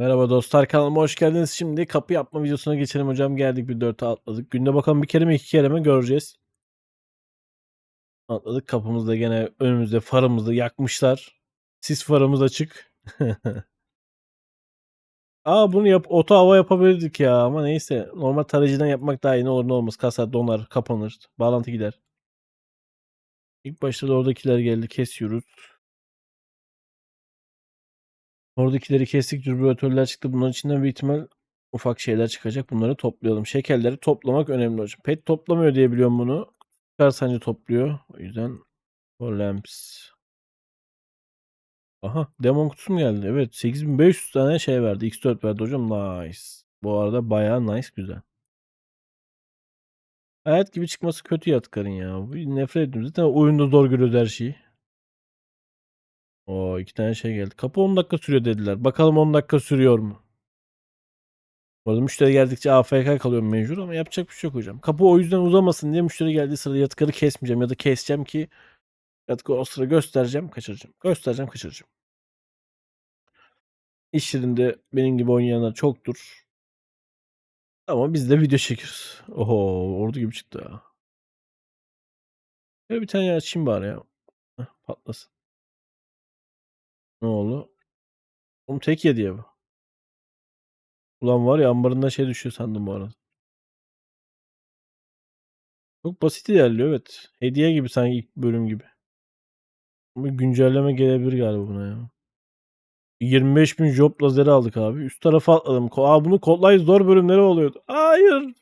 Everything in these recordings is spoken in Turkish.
Merhaba dostlar kanalıma hoş geldiniz. Şimdi kapı yapma videosuna geçelim hocam. Geldik bir 4'e atladık. Günde bakalım bir kere mi iki kere mi göreceğiz. Atladık kapımızda gene önümüzde farımızı yakmışlar. Sis farımız açık. Aa bunu yap oto hava yapabilirdik ya ama neyse. Normal tarayıcıdan yapmak daha iyi ne olur ne olmaz. Kasar donar kapanır. Bağlantı gider. İlk başta da oradakiler geldi kesiyoruz. Oradakileri kestik. Dürbüratörler çıktı. Bunların içinden bir ihtimal ufak şeyler çıkacak. Bunları toplayalım. Şekerleri toplamak önemli hocam. Pet toplamıyor diye biliyorum bunu. Çıkar sancı topluyor. O yüzden o lamps. Aha demon kutusu mu geldi? Evet 8500 tane şey verdi. X4 verdi hocam. Nice. Bu arada bayağı nice güzel. Hayat gibi çıkması kötü yatkarın ya. Nefret ediyorum. Zaten oyunda zor görüyoruz her şeyi. O iki tane şey geldi. Kapı 10 dakika sürüyor dediler. Bakalım 10 dakika sürüyor mu? Bu arada müşteri geldikçe AFK kalıyorum mecbur ama yapacak bir şey yok hocam. Kapı o yüzden uzamasın diye müşteri geldiği sırada yatıkarı kesmeyeceğim ya da keseceğim ki yatıkarı o sıra göstereceğim kaçıracağım. Göstereceğim kaçıracağım. İş yerinde benim gibi oynayanlar çoktur. Ama biz de video çekiyoruz. Oho ordu gibi çıktı ya. Bir tane açayım bari ya. Heh, patlasın. Ne oldu? Oğlum tek yedi ya bu. Ulan var ya ambarından şey düşüyor sandım bu arada. Çok basit ilerliyor evet. Hediye gibi sanki ilk bölüm gibi. Ama güncelleme gelebilir galiba buna ya. 25.000 job lazeri aldık abi. Üst tarafa atladım. Aa bunu kodlay zor bölümleri oluyordu. Hayır.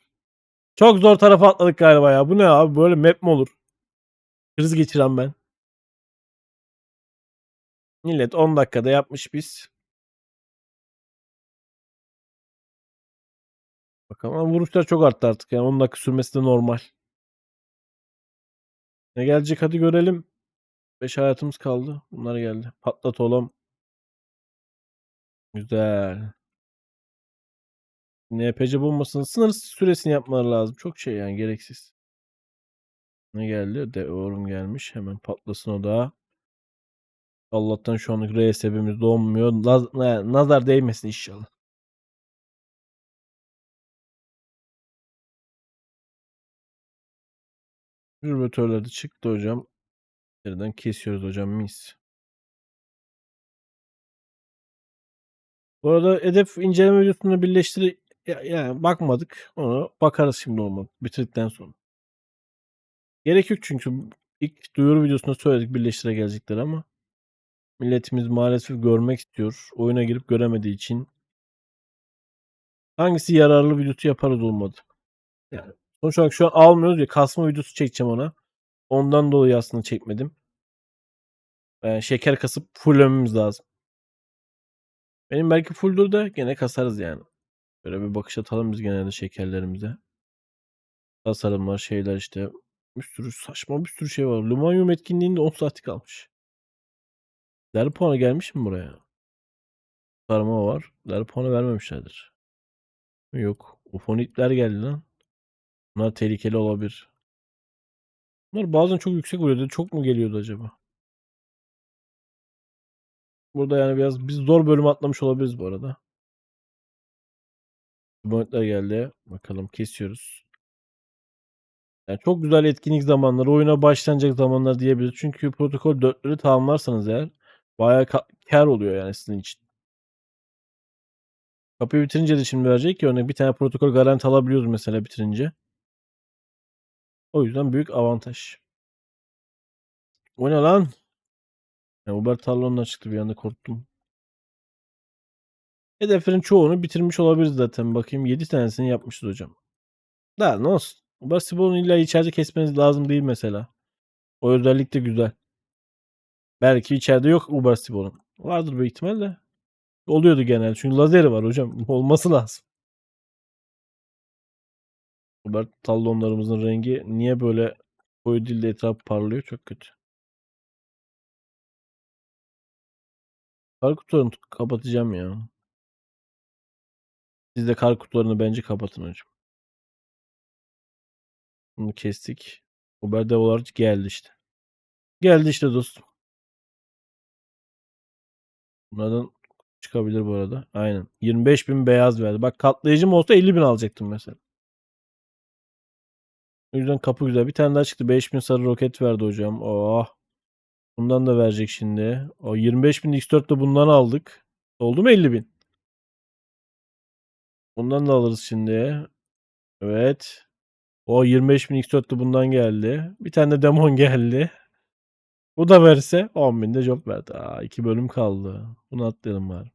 Çok zor tarafa atladık galiba ya. Bu ne abi? Böyle map mi olur? Kriz geçiren ben. Millet 10 dakikada yapmış biz. Bakalım ama vuruşlar çok arttı artık. Yani 10 dakika sürmesi de normal. Ne gelecek hadi görelim. 5 hayatımız kaldı. Bunlar geldi. Patlat oğlum. Güzel. NPC bombasının sınırsız süresini yapmaları lazım. Çok şey yani gereksiz. Ne geldi? Deorum gelmiş. Hemen patlasın o da. Allah'tan şu anlık RSB'miz donmuyor. Naz- nazar değmesin inşallah. Hürmetörler de çıktı hocam. Nereden kesiyoruz hocam mis. Bu arada hedef inceleme videosunu birleştir ya, yani bakmadık. Ona bakarız şimdi olmadı. Bitirdikten sonra. Gerek yok çünkü ilk duyuru videosunda söyledik birleştire gelecekler ama milletimiz maalesef görmek istiyor. Oyuna girip göremediği için hangisi yararlı videosu yaparız olmadı. Yani sonuç olarak şu an almıyoruz ya kasma videosu çekeceğim ona. Ondan dolayı aslında çekmedim. Yani şeker kasıp fullememiz lazım. Benim belki fulldur da gene kasarız yani. Böyle bir bakış atalım biz genelde şekerlerimize. Tasarımlar şeyler işte. Bir sürü saçma bir sürü şey var. Lumanyum etkinliğinde 10 saati kalmış. Değerli puanı gelmiş mi buraya? Sarma var. Değerli puanı vermemişlerdir. Yok. Ufonitler geldi lan. Bunlar tehlikeli olabilir. Bunlar bazen çok yüksek oluyordu. Çok mu geliyordu acaba? Burada yani biraz biz zor bölüm atlamış olabiliriz bu arada. Ufonitler geldi. Bakalım kesiyoruz. Yani çok güzel etkinlik zamanları, oyuna başlanacak zamanlar diyebiliriz. Çünkü protokol 4'leri tamamlarsanız eğer bayağı ka- kar oluyor yani sizin için. Kapıyı bitirince de şimdi verecek ki örneğin bir tane protokol garanti alabiliyoruz mesela bitirince. O yüzden büyük avantaj. O ne lan? Ya Uber Talon'dan çıktı bir anda korktum. Hedeflerin çoğunu bitirmiş olabiliriz zaten. Bakayım 7 tanesini yapmışız hocam. Daha ne olsun. Uber Sibon'u illa içeride kesmeniz lazım değil mesela. O özellik de güzel. Belki içeride yok Uber Sibon'un. Vardır büyük ihtimalle. Oluyordu genel. Çünkü lazeri var hocam. Olması lazım. Uber Talon'larımızın rengi niye böyle koyu dilde etrafı parlıyor? Çok kötü. Kar kutularını kapatacağım ya. Siz de kar kutularını bence kapatın hocam. Bunu kestik. Uber devolar geldi işte. Geldi işte dostum. Bunlardan Çıkabilir bu arada. Aynen. 25.000 beyaz verdi. Bak katlayıcım olsa 50.000 alacaktım mesela. O yüzden kapı güzel. Bir tane daha çıktı. 5000 sarı roket verdi hocam. Oh. Bundan da verecek şimdi. O 25.000 X4 de bundan aldık. Oldu mu 50.000? Bundan da alırız şimdi. Evet. O 25.000 X4 de bundan geldi. Bir tane de demon geldi. Bu da verse 10.000 de job verdi. Aa, iki bölüm kaldı. Bunu atlayalım bari.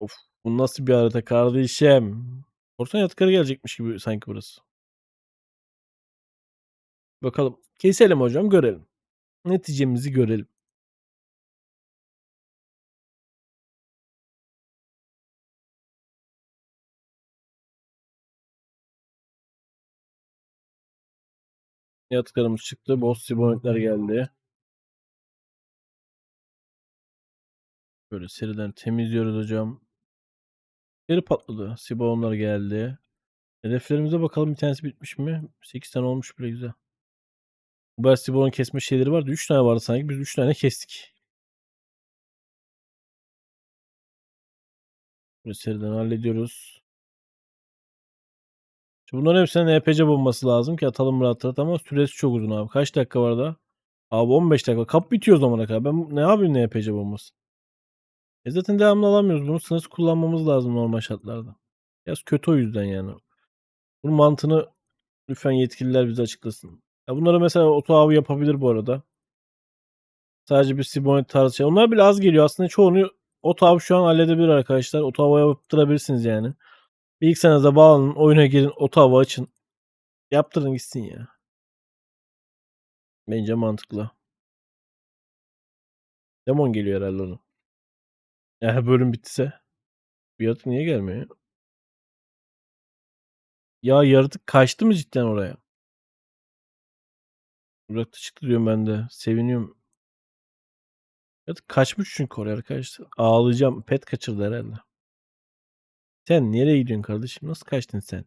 Of. Bu nasıl bir harita kardeşim? Korsan yatıkları gelecekmiş gibi sanki burası. Bakalım. Keselim hocam görelim. Neticemizi görelim. Yatıklarımız çıktı. Boss sibonetler geldi. Böyle seriden temizliyoruz hocam. Geri patladı. Sibonlar geldi. Hedeflerimize bakalım bir tanesi bitmiş mi? 8 tane olmuş bile güzel. Bu Sibon'un kesme şeyleri vardı. 3 tane vardı sanki. Biz 3 tane kestik. Böyle seriden hallediyoruz. Şimdi bunların hepsine NPC bulması lazım ki atalım rahat rahat ama süresi çok uzun abi. Kaç dakika var da? Abi 15 dakika. Kap bitiyor zamana kadar. Ben ne yapayım NPC bulması? E zaten devamlı alamıyoruz. Bunu sınırsız kullanmamız lazım normal şartlarda. Biraz kötü o yüzden yani. Bunun mantığını lütfen yetkililer bize açıklasın. Ya bunları mesela oto avı yapabilir bu arada. Sadece bir Sibonet tarzı şey. Onlar bile az geliyor. Aslında çoğunu oto av şu an halledebilir arkadaşlar. Oto hava yaptırabilirsiniz yani. Bilgisayarınıza bağlanın. Oyuna girin. Oto hava açın. Yaptırın gitsin ya. Bence mantıklı. Demon geliyor herhalde onun. Ya bölüm. Bir yaratık niye gelmiyor? Ya yaratık kaçtı mı cidden oraya? Yaratık çıktı diyorum ben de. Seviniyorum. Yaratık kaçmış çünkü oraya arkadaşlar. Ağlayacağım. Pet kaçırdı herhalde. Sen nereye gidiyorsun kardeşim? Nasıl kaçtın sen?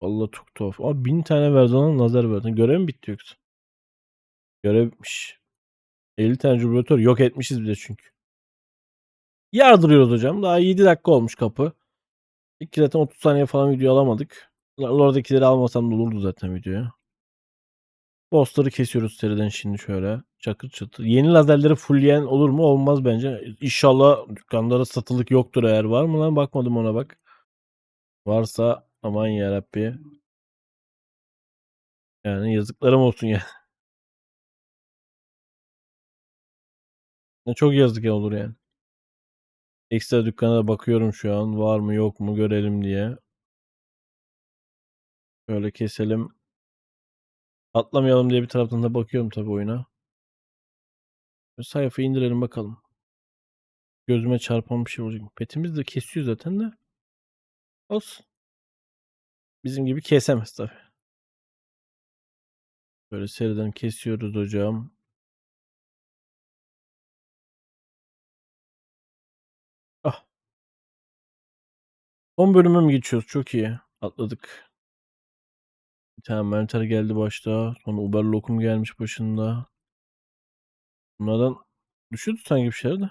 Allah çok tuhaf. Abi bin tane verdi lan lazer verdi. Görev mi bitti yoksa? Görev bitmiş. 50 tane jublatör yok etmişiz bile çünkü. Yardırıyoruz hocam. Daha 7 dakika olmuş kapı. İlk zaten 30 saniye falan video alamadık. Oradakileri almasam da olurdu zaten videoya. Bossları kesiyoruz seriden şimdi şöyle. Çakır çatır. Yeni lazerleri fullleyen olur mu? Olmaz bence. İnşallah dükkanlara satılık yoktur eğer. Var mı lan? Bakmadım ona bak. Varsa aman yarabbi. Yani yazıklarım olsun ya. Çok yazık ya olur yani. Ekstra dükkana bakıyorum şu an. Var mı yok mu görelim diye. Şöyle keselim. Atlamayalım diye bir taraftan da bakıyorum tabii oyuna. Sayfayı indirelim bakalım. Gözüme çarpan bir şey olacak. Petimiz de kesiyor zaten de. Olsun. Bizim gibi kesemez tabii. Böyle seriden kesiyoruz hocam. Ah. Son bölüme mi geçiyoruz? Çok iyi. Atladık. Bir tane mentor geldi başta. Sonra Uber Lokum gelmiş başında. Bunlardan düşüyordu sanki bir şeyler de.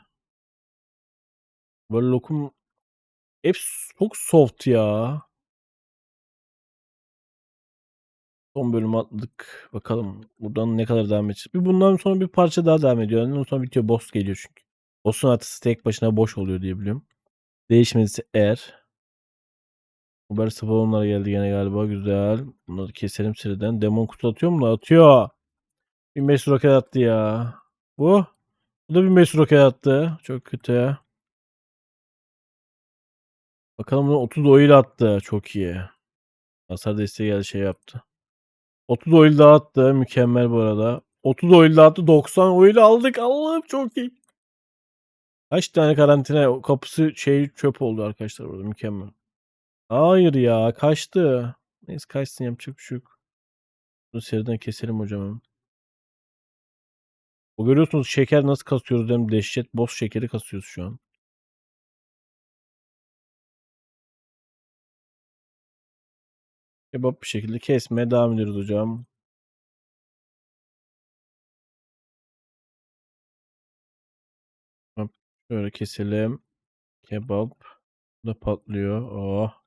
Uber Lokum hep çok soft ya. Son bölümü atladık. Bakalım buradan ne kadar devam edecek. Bir bundan sonra bir parça daha devam ediyor. Ondan sonra bitiyor. Boss geliyor çünkü. Boss'un haritası tek başına boş oluyor diye biliyorum. Değişmediyse eğer. Uber spawnlar geldi gene galiba. Güzel. Bunları keselim seriden. Demon kutu atıyor mu? Atıyor. 1500 roket attı ya. Bu. Bu da 1500 roket attı. Çok kötü. Bakalım bunu 30 oil attı. Çok iyi. Hasar desteği geldi şey yaptı. 30 oil dağıttı. Mükemmel bu arada. 30 oil dağıttı. 90 oil aldık. Allah'ım çok iyi. Kaç tane karantina kapısı şey çöp oldu arkadaşlar burada. Mükemmel. Hayır ya kaçtı. Neyse kaçsın yapacak bir şey yok. Bunu seriden keselim hocam. O görüyorsunuz şeker nasıl kasıyoruz hem dehşet boss şekeri kasıyoruz şu an. Kebap bir şekilde kesmeye devam ediyoruz hocam. Şöyle keselim. Kebap. Bu da patlıyor. Oh.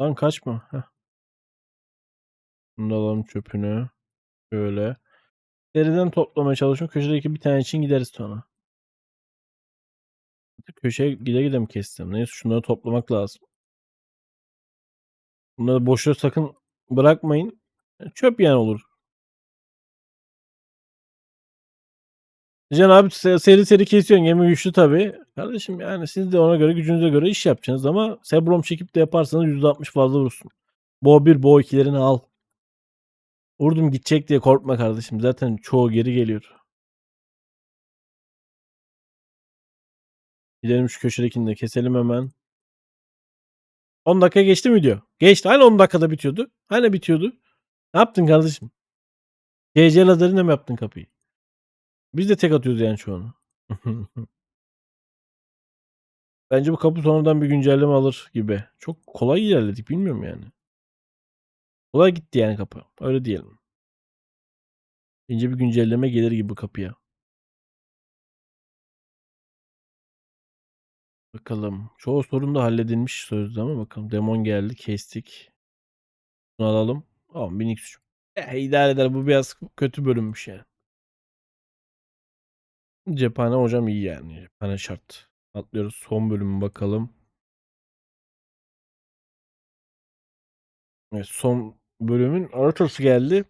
Lan kaçma. Heh. Bunu da alalım çöpünü. Şöyle. Deriden toplamaya çalışıyorum. Köşedeki bir tane için gideriz sonra. Köşeye gide gide mi kestim? Neyse şunları toplamak lazım. Bunları boşa sakın bırakmayın. Çöp yani olur. Can abi se- seri seri kesiyorsun. Gemi güçlü tabii. Kardeşim yani siz de ona göre gücünüze göre iş yapacaksınız ama Sebrom çekip de yaparsanız %60 fazla vurursun. Bo 1, Bo 2'lerini al. Vurdum gidecek diye korkma kardeşim. Zaten çoğu geri geliyor. Gidelim şu köşedekini de keselim hemen. 10 dakika geçti mi video? Geçti. Hani 10 dakikada bitiyordu? Hani bitiyordu? Ne yaptın kardeşim? GC lazerine mi yaptın kapıyı? Biz de tek atıyoruz yani şu an. Bence bu kapı sonradan bir güncelleme alır gibi. Çok kolay ilerledik bilmiyorum yani. Kolay gitti yani kapı. Öyle diyelim. İnce bir güncelleme gelir gibi kapıya. Bakalım. Çoğu sorun da halledilmiş sözde ama bakalım. Demon geldi. Kestik. Bunu alalım. Tamam 1000x3. Eh, idare eder. Bu biraz kötü bölünmüş yani. Cephane hocam iyi yani. Cephane şart. Atlıyoruz. Son bölümü bakalım. Evet, son bölümün haritası geldi.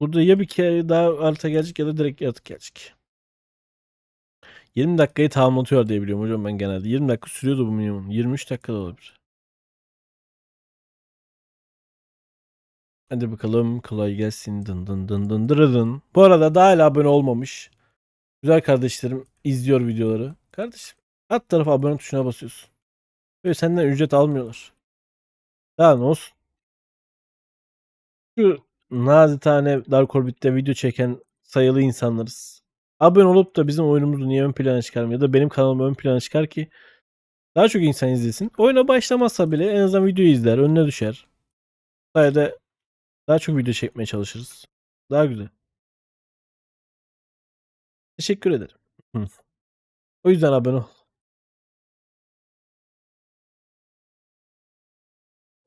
Burada ya bir kere daha harita gelecek ya da direkt yatık gelecek. 20 dakikayı tamamlatıyor diye biliyorum hocam ben genelde. 20 dakika sürüyordu bu minimum. 23 dakika da olabilir. Hadi bakalım kolay gelsin. Dın dın dın dın dırıdın. Bu arada daha hala abone olmamış. Güzel kardeşlerim izliyor videoları. Kardeşim alt tarafa abone tuşuna basıyorsun. Böyle senden ücret almıyorlar. Daha ne olsun. Şu nazitane Dark Orbit'te video çeken sayılı insanlarız. Abone olup da bizim oyunumuzu niye ön plana çıkarmıyor ya da benim kanalımı ön plana çıkar ki daha çok insan izlesin. Oyuna başlamazsa bile en azından videoyu izler, önüne düşer. Sayede daha çok video çekmeye çalışırız. Daha güzel. Teşekkür ederim. O yüzden abone ol.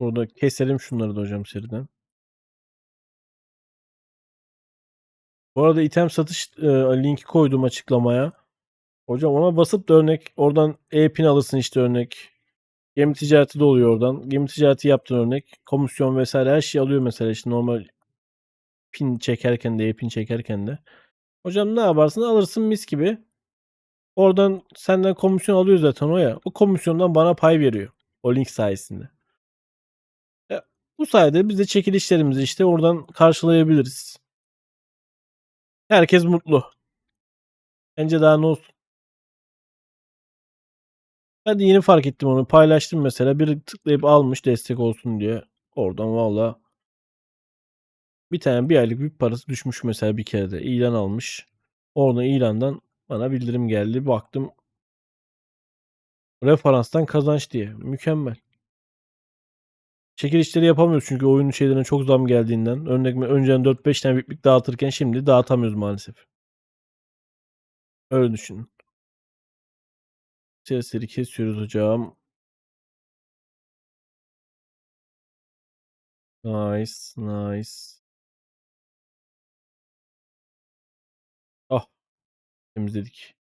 Burada keselim şunları da hocam seriden. Bu arada item satış e, linki koydum açıklamaya. Hocam ona basıp da örnek oradan e-pin alırsın işte örnek. Gemi ticareti de oluyor oradan. Gemi ticareti yaptın örnek. Komisyon vesaire her şey alıyor mesela işte normal pin çekerken de e-pin çekerken de. Hocam ne yaparsın alırsın mis gibi. Oradan senden komisyon alıyor zaten o ya. O komisyondan bana pay veriyor. O link sayesinde. Bu sayede biz de çekilişlerimizi işte oradan karşılayabiliriz. Herkes mutlu. Bence daha ne olsun. Ben de yeni fark ettim onu. Paylaştım mesela. Biri tıklayıp almış destek olsun diye. Oradan valla bir tane bir aylık bir parası düşmüş mesela bir kere de. İlan almış. Oradan ilandan bana bildirim geldi. Baktım referanstan kazanç diye. Mükemmel. Çekilişleri yapamıyoruz çünkü oyunun şeylerine çok zam geldiğinden. Örnek önceden 4-5 tane büyüklük dağıtırken şimdi dağıtamıyoruz maalesef. Öyle düşünün. Sesleri kesiyoruz hocam. Nice, nice. Ah. Temizledik.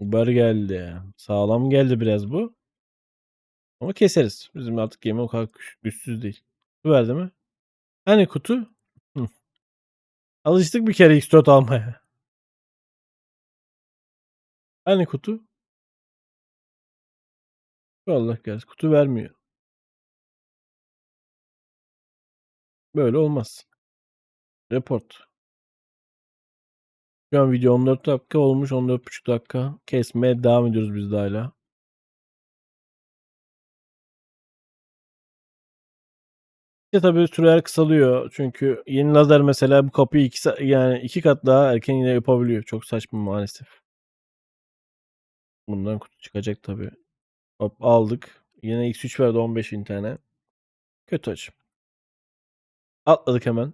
Uber geldi. Sağlam geldi biraz bu. Ama keseriz. Bizim artık gemi o kadar güç- güçsüz değil. Kutu verdi mi? Hani kutu? Hı. Alıştık bir kere X4 almaya. Hani kutu? Allah gelsin. Kutu vermiyor. Böyle olmaz. Report. Şu an video 14 dakika olmuş. 14,5 dakika. Kesmeye devam ediyoruz biz de hala. de tabii süreler kısalıyor. Çünkü yeni lazer mesela bu kapıyı iki, yani iki kat daha erken yine yapabiliyor. Çok saçma maalesef. Bundan kutu çıkacak tabii. Hop aldık. Yine X3 verdi 15 bin tane. Kötü açım. Atladık hemen.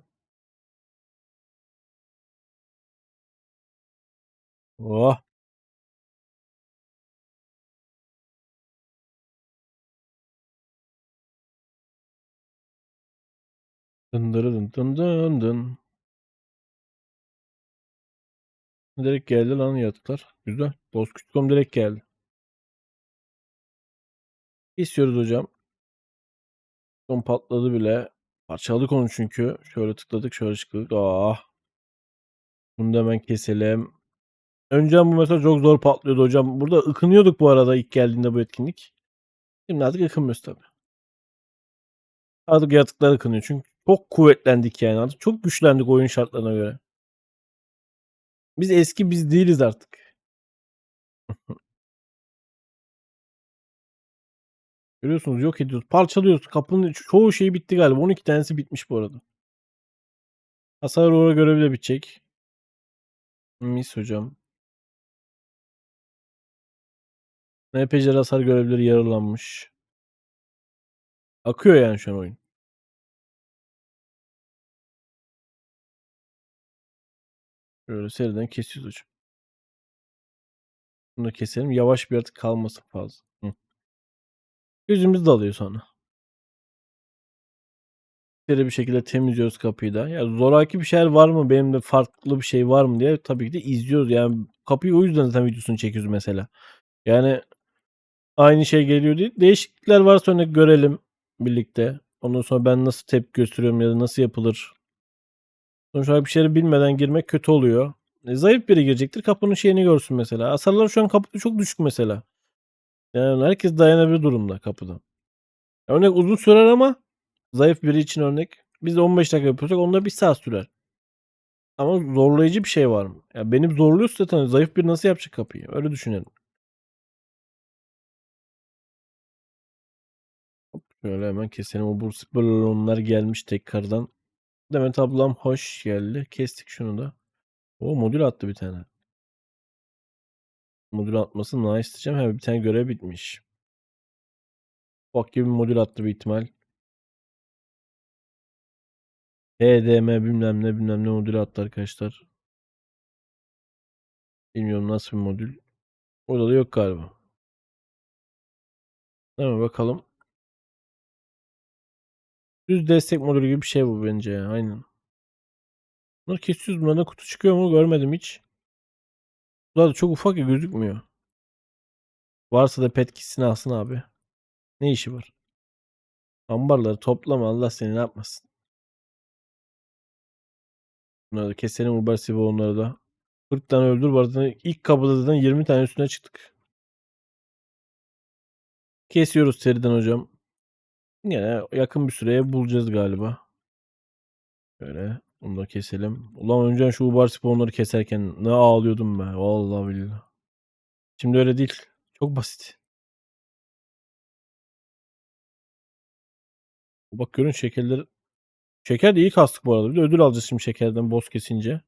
Oh. Dındırıdın dın dın dın. Direkt geldi lan yaratıklar. Güzel. Küçükkom direkt geldi. İstiyoruz hocam. Son patladı bile. Parçaladık onu çünkü. Şöyle tıkladık, şöyle çıktık. Ah! Bunu da hemen keselim. Önceden bu mesela çok zor patlıyordu hocam. Burada ıkınıyorduk bu arada ilk geldiğinde bu etkinlik. Şimdi artık ıkınmıyoruz tabii. Artık yaratıklar ıkınıyor. Çünkü çok kuvvetlendik yani. Artık çok güçlendik oyun şartlarına göre. Biz eski biz değiliz artık. Görüyorsunuz yok ediyoruz. Parçalıyoruz. Kapının çoğu şey bitti galiba. 12 tanesi bitmiş bu arada. Hasar uğra görevi de bitecek. Mis hocam. NPC'ler hasar görevleri yarılanmış. Akıyor yani şu an oyun. Böyle seriden kesiyoruz hocam. Bunu da keselim. Yavaş bir artık kalmasın fazla. Hı. Gözümüz dalıyor sonra. bir şekilde temizliyoruz kapıyı da. Ya zoraki bir şeyler var mı? Benim de farklı bir şey var mı diye tabii ki de izliyoruz. Yani kapıyı o yüzden zaten videosunu çekiyoruz mesela. Yani aynı şey geliyor değil. Değişiklikler varsa örnek görelim birlikte. Ondan sonra ben nasıl tepki gösteriyorum ya da nasıl yapılır. Sonuç olarak bir şeyleri bilmeden girmek kötü oluyor. E, zayıf biri girecektir. Kapının şeyini görsün mesela. Hasarlar şu an kapıda çok düşük mesela. Yani herkes dayanabilir durumda kapıda. Örnek uzun sürer ama zayıf biri için örnek. Biz de 15 dakika yapıyorsak onda 1 saat sürer. Ama zorlayıcı bir şey var mı? Ya benim zorluyorsa zaten zayıf biri nasıl yapacak kapıyı? Öyle düşünelim. Hop, şöyle hemen keselim. O bursik balonlar gelmiş tekrardan. Demet ablam hoş geldi. Kestik şunu da. O modül attı bir tane. Modül atması nice diyeceğim. Hemen bir tane görev bitmiş. Bak gibi modül attı bir ihtimal. HDM bilmem ne bilmem ne modülü attı arkadaşlar. Bilmiyorum nasıl bir modül. Orada da yok galiba. Hemen bakalım. Düz destek modülü gibi bir şey bu bence. Aynen. Bunları kesiyoruz. Bunlarda kutu çıkıyor mu? Görmedim hiç. Bunlar da çok ufak ya gözükmüyor. Varsa da pet kitsini alsın abi. Ne işi var? Ambarları toplama Allah seni ne yapmasın. Bunları da keselim Uber Sivo onları da. 40 tane öldür. Arada ilk kapıda zaten 20 tane üstüne çıktık. Kesiyoruz seriden hocam. Yine yakın bir süreye bulacağız galiba. Böyle bunu da keselim. Ulan önceden şu Uber spawnları keserken ne ağlıyordum be. Vallahi billahi. Şimdi öyle değil. Çok basit. Bak görün şekerleri. Şeker de iyi kastık bu arada. Bir de ödül alacağız şimdi şekerden boss kesince.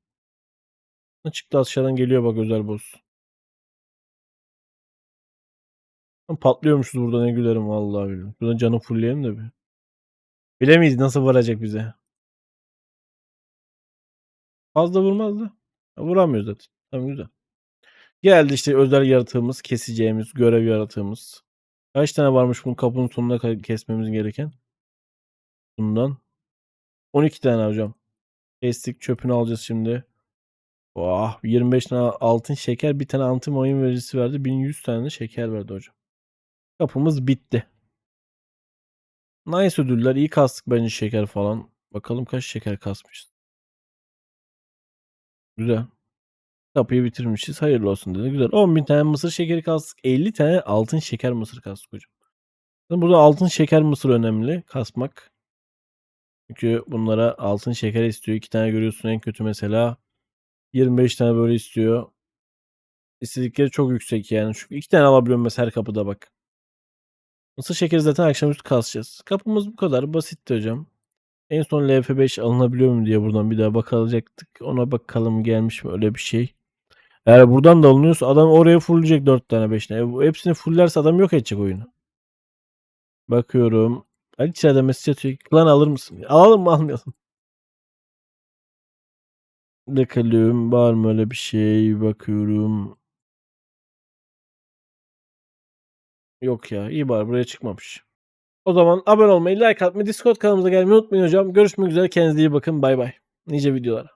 Çıktı aşağıdan geliyor bak özel boss. Patlıyormuşuz burada ne gülerim vallahi billahi. Buradan canı fullleyelim de bir. Bilemeyiz nasıl varacak bize. Fazla vurmazdı. Vuramıyor zaten. Tamam güzel. Geldi işte özel yaratığımız, keseceğimiz, görev yaratığımız. Kaç tane varmış bunun kapının sonuna kesmemiz gereken? Bundan. 12 tane hocam. Kestik çöpünü alacağız şimdi. Oh, 25 tane altın şeker, bir tane anti mayın vericisi verdi. 1100 tane de şeker verdi hocam. Kapımız bitti. Nice ödüller. iyi kastık bence şeker falan. Bakalım kaç şeker kasmışız. Güzel. Kapıyı bitirmişiz. Hayırlı olsun dedi. Güzel. 10.000 tane mısır şekeri kastık. 50 tane altın şeker mısır kastık hocam. Burada altın şeker mısır önemli. Kasmak. Çünkü bunlara altın şeker istiyor. 2 tane görüyorsun en kötü mesela. 25 tane böyle istiyor. İstedikleri çok yüksek yani. Şu iki tane alabiliyorum mesela her kapıda bak. Mısır şekeri zaten akşamüstü kasacağız. Kapımız bu kadar basitti hocam. En son LF5 alınabiliyor mu diye buradan bir daha bakacaktık. Ona bakalım gelmiş mi öyle bir şey. Eğer buradan da alınıyorsa adam oraya fullleyecek 4 tane 5 tane. E, hepsini fulllerse adam yok edecek oyunu. Bakıyorum. Ali içeride mesaj atıyor. Klan alır mısın? Alalım mı almayalım? Bakalım var mı öyle bir şey? Bakıyorum. Yok ya. iyi bari buraya çıkmamış. O zaman abone olmayı, like atmayı, Discord kanalımıza gelmeyi unutmayın hocam. Görüşmek üzere. Kendinize iyi bakın. Bay bay. Nice videolara.